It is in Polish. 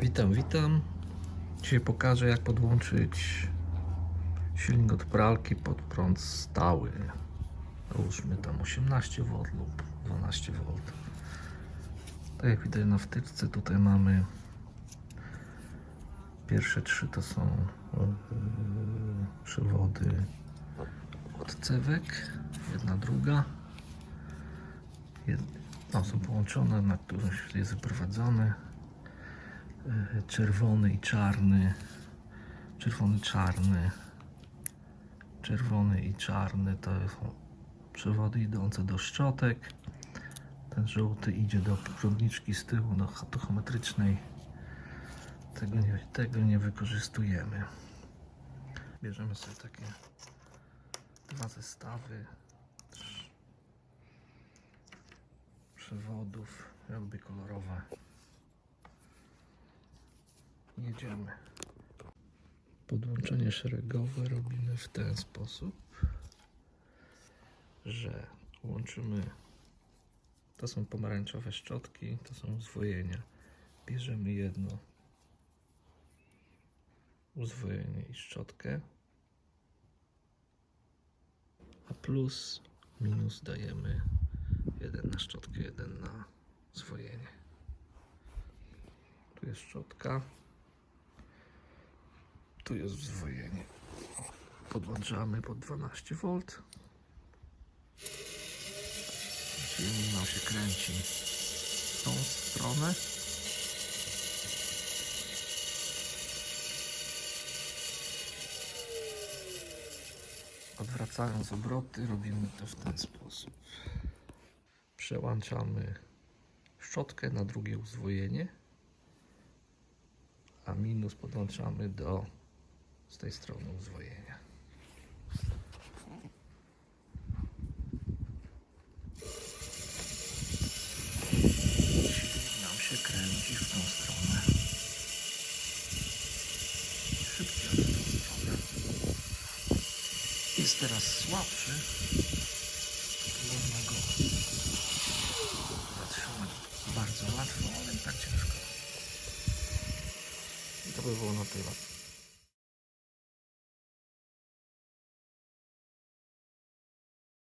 Witam, witam. Dzisiaj pokażę jak podłączyć silnik od pralki pod prąd stały. Załóżmy tam 18 V lub 12 V. Tak jak widać na wtyczce tutaj mamy pierwsze trzy to są yy, przewody od cewek, jedna druga. Jed, no, są połączone, na którymś jest wyprowadzony e, czerwony i czarny, czerwony, czarny, czerwony i czarny to są przewody idące do szczotek. Ten żółty idzie do prądniczki z tyłu, do tachometrycznej. Tego nie, tego nie wykorzystujemy. Bierzemy sobie takie dwa zestawy przewodów. Ja lubię kolorowe. Jedziemy. Podłączenie szeregowe robimy w ten sposób, że łączymy. To są pomarańczowe szczotki, to są uzwojenia. Bierzemy jedno uzwojenie i szczotkę, a plus, minus dajemy jeden na szczotkę, jeden na zwojenie. Tu jest szczotka. Tu jest wzwojenie. Podłączamy pod 12 V. Silnik nam się kręci w tą stronę. Odwracając obroty robimy to w ten sposób. Przełączamy szczotkę na drugie uzwojenie a minus podłączamy do z tej strony uzwojenia. Nam się kręci w tą stronę. Szybciej ale w tą stronę. Jest teraz słabszy. Można go bardzo łatwo, ale tak ciężko. I to by było na tyle.